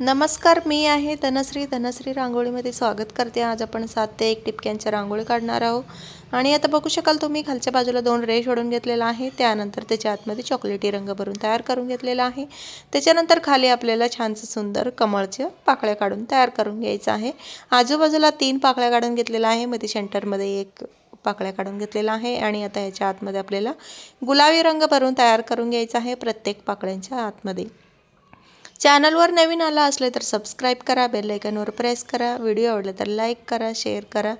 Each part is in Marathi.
नमस्कार मी आहे धनश्री. धनश्री रांगोळीमध्ये स्वागत करते. आज आपण सात ते एक टिपक्यांच्या रांगोळी काढणार आहोत. आणि आता बघू शकाल तुम्ही खालच्या बाजूला दोन रेश ओढून घेतलेला आहे. त्यानंतर त्याच्या आतमध्ये चॉकलेटी रंग भरून तयार करून घेतलेला आहे. त्याच्यानंतर खाली आपल्याला छानसं सुंदर कमळच्या पाकळ्या काढून तयार करून घ्यायचं आहे. आजूबाजूला तीन पाकळ्या काढून घेतलेल्या आहे. मध्ये सेंटरमध्ये एक पाकळ्या काढून घेतलेला आहे. आणि आता याच्या आतमध्ये आपल्याला गुलाबी रंग भरून तयार करून घ्यायचा आहे. प्रत्येक पाकळ्यांच्या आतमध्ये. चॅनलवर नवीन आला असले तर सबस्क्राईब करा बेलायकनवर प्रेस करा. व्हिडिओ आवडला तर लाईक करा शेअर करा.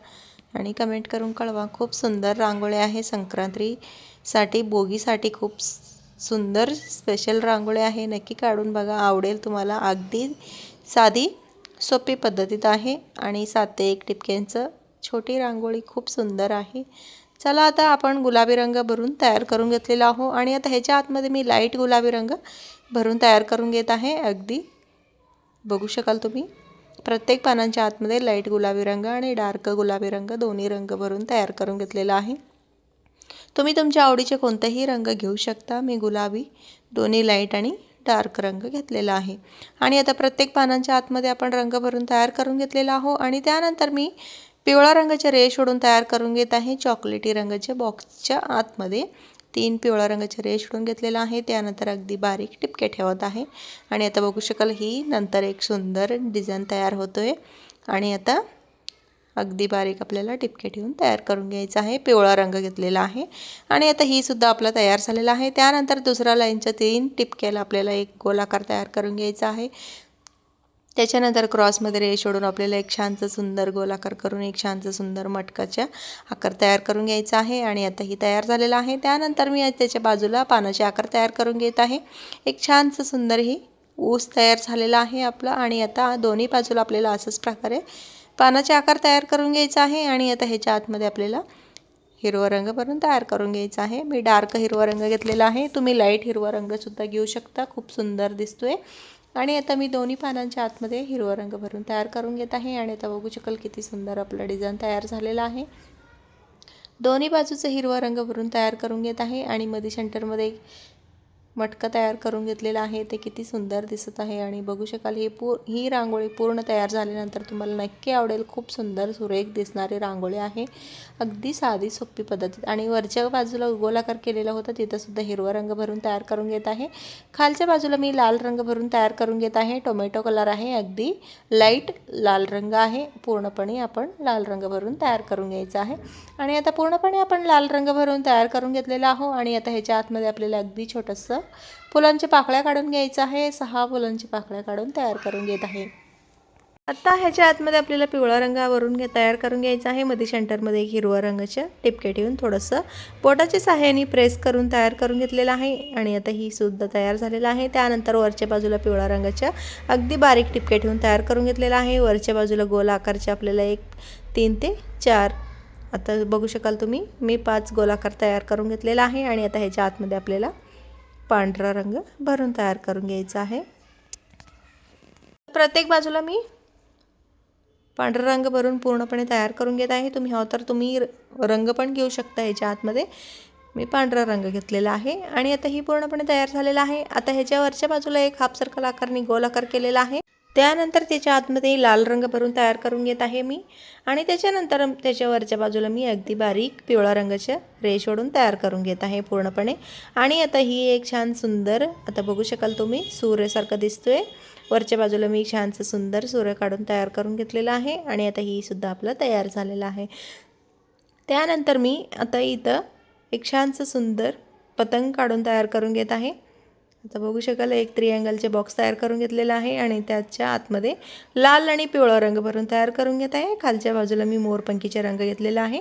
आणि कमेंट करून कळवा. खूप सुंदर रांगोळी आहे संक्रांतीसाठी. बोगीसाठी खूप सुंदर स्पेशल रांगोळी आहे. नक्की काढून बघा. आवडेल तुम्हाला. अगदी साधी सोपी पद्धतीत आहे. आणि सात ते एक टिपक्यांचं छोटी रांगोळी खूप सुंदर आहे. चला आता आपण गुलाबी रंग भरून तयार करून घेतलेला आहो. आणि आता ह्याच्या आतमध्ये मी लाइट गुलाबी रंग भरून तयार करून घेत आहे. अगदी बघू शकाल तुम्ही. प्रत्येक पानांच्या आतमध्ये लाइट गुलाबी रंग आणि डार्क गुलाबी रंग दोन्ही रंग भरून तयार करून घेतलेला आहे. तुम्ही तुमच्या आवडीचे कोणतेही रंग घेऊ शकता. मी गुलाबी दोन्ही लाइट आणि डार्क रंग घेतलेला आहे. आणि आता प्रत्येक पानांच्या आतमध्ये आपण रंग भरून तयार करून घेतलेला आहो. आणि त्यानंतर मी पिवळा रंगाचे रेश ओढून तयार करून घेत आहे. चॉकलेटी रंगाच्या बॉक्सच्या आतमध्ये तीन पिवळा रंगाचे रेश ओढून घेतलेला आहे. त्यानंतर अगदी बारीक टिपके ठेवत आहे. आणि आता बघू शकाल ही नंतर एक सुंदर डिझाईन तयार होतो आहे आणि आता अगदी बारीक आपल्याला टिपके ठेवून तयार करून घ्यायचं आहे. पिवळा रंग घेतलेला आहे. आणि आता ही सुद्धा आपला तयार झालेला आहे. त्यानंतर दुसऱ्या लाईनच्या तीन टिपक्याला आपल्याला एक गोलाकार तयार करून घ्यायचा आहे. त्याच्यानंतर क्रॉसमध्ये रेष ओढून आपल्याला एक शांत सुंदर गोलाकार करून एक शांत सुंदर मटकाच्या आकार तयार करून घ्यायचा आहे आणि आता ही तयार झालेला आहे. त्यानंतर मी त्याच्या बाजूला पानाचे आकार तयार करून घेत आहे. एक छानसं सुंदर ही ऊस तयार झालेला आहे आपला आणि आता दोन्ही बाजूला आपल्याला असंच प्रकारे पानाचे आकार तयार करून घ्यायचा आहे आणि आता ह्याच्या आतमध्ये आपल्याला हिरवा रंग भरून तयार करून घ्यायचा आहे. मी डार्क हिरवा रंग घेतलेला आहे. तुम्ही लाइट हिरवा रंगसुद्धा घेऊ शकता. खूप सुंदर दिसतोय. आणि आता मी दोन्ही पानांच्या आतमध्ये हिरवा रंग भरून तयार करून घेत आहे आणि आता बघू शकल किती सुंदर आपला डिझाईन तयार झालेला आहे. दोन्ही बाजूचं हिरवा रंग भरून तयार करून घेत आहे आणि मध्ये सेंटरमध्ये मटकं तयार करून घेतलेलं आहे. ते किती सुंदर दिसत आहे आणि बघू शकाल ही पू ही रांगोळी पूर्ण तयार झाल्यानंतर तुम्हाला नक्की आवडेल. खूप सुंदर सुरेख दिसणारी रांगोळी आहे. अगदी साधी सोपी पद्धतीत. आणि वरच्या बाजूला गोलाकार केलेला होता. तिथंसुद्धा हिरवा रंग भरून तयार करून घेत आहे. खालच्या बाजूला मी लाल रंग भरून तयार करून घेत आहे. टोमॅटो कलर आहे. अगदी लाइट लाल रंग आहे. पूर्णपणे आपण लाल रंग भरून तयार करून घ्यायचा आहे. आणि आता पूर्णपणे आपण लाल रंग भरून तयार करून घेतलेला आहो आणि आता ह्याच्या आतमध्ये आपल्याला अगदी छोटंसं फुलांच्या पाकळ्या काढून घ्यायचं आहे. सहा फुलांच्या पाकळ्या काढून तयार करून घेत आहे. आत्ता ह्याच्या आतमध्ये आपल्याला पिवळा रंगावरून घे तयार करून घ्यायचा आहे. मध्ये सेंटरमध्ये एक हिरवा रंगाच्या टिपके ठेवून थोडंसं बोटाच्या सहाय्याने प्रेस करून तयार करून घेतलेलं आहे. आणि आता ही सुद्धा तयार झालेलं आहे. त्यानंतर वरच्या बाजूला पिवळा रंगाच्या अगदी बारीक टिपके ठेवून तयार करून घेतलेला आहे. वरच्या बाजूला गोल आकारचे आपल्याला एक तीन ते चार. आता बघू शकाल तुम्ही मी पाच गोलाकार तयार करून घेतलेला आहे. आणि आता ह्याच्या आतमध्ये आपल्याला पांढरा रंग भरून तयार करून घ्यायचा आहे. प्रत्येक बाजूला मी पांढरा रंग भरून पूर्णपणे तयार करून घेत आहे. तुम्ही हवं तर तुम्ही रंग पण घेऊ शकता ह्याच्या आतमध्ये. मी पांढरा रंग घेतलेला आहे आणि आता ही पूर्णपणे तयार झालेला आहे. आता ह्याच्या वरच्या बाजूला एक हाफ सर्कल आकारने गोल आकार केलेला आहे. त्यानंतर त्याच्या आतमध्ये लाल रंग भरून तयार करून घेत आहे मी. आणि त्याच्यानंतर त्याच्या वरच्या बाजूला मी अगदी बारीक पिवळा रंगाच्या रेश ओढून तयार करून घेत आहे पूर्णपणे. आणि आता ही एक छान सुंदर आता बघू शकाल तुम्ही सूर्यासारखं दिसतोय. वरच्या बाजूला मी छानसं सुंदर सूर्य काढून तयार करून घेतलेलं आहे आणि आता ही सुद्धा आपलं तयार झालेलं आहे. त्यानंतर मी आता इथं एक छानसं सुंदर पतंग काढून तयार करून घेत आहे. आता बघू शकाल एक त्रिअँगलचे बॉक्स तयार करून घेतलेला आहे आणि त्याच्या आतमध्ये लाल आणि पिवळा रंग भरून तयार करून घेत आहे. खालच्या बाजूला मी मोरपंखीचे रंग घेतलेला आहे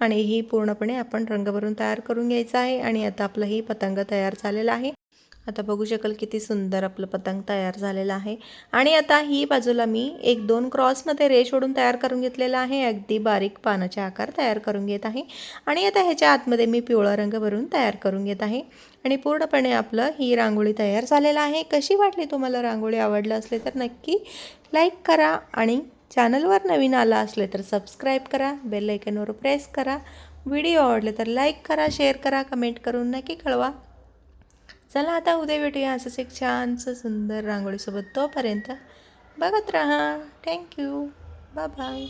आणि ही पूर्णपणे आपण रंग भरून तयार करून घ्यायचा आहे आणि आता आपलं ही पतंग तयार झालेला आहे. आता बघू शकाल किती सुंदर आपलं पतंग तयार झालेलं आहे. आणि आता ही बाजूला मी एक दोन क्रॉसमध्ये रेश ओढून तयार करून घेतलेला आहे. अगदी बारीक पानाचे आकार तयार करून घेत आहे. आणि आता ह्याच्या आतमध्ये मी पिवळा रंग भरून तयार करून घेत आहे. आणि पूर्णपणे आपलं ही रांगोळी तयार झालेलं आहे. कशी वाटली तुम्हाला रांगोळी? आवडलं असले तर नक्की लाईक करा. आणि चॅनलवर नवीन आला असले तर सबस्क्राईब करा. बेल आयकनवर प्रेस करा. व्हिडिओ आवडले तर लाईक करा शेअर करा कमेंट करून नक्की कळवा. चला आता उद्या भेटूया असंच एक छानसं सुंदर रांगोळीसोबत तोपर्यंत बघत राहा. Thank you bye bye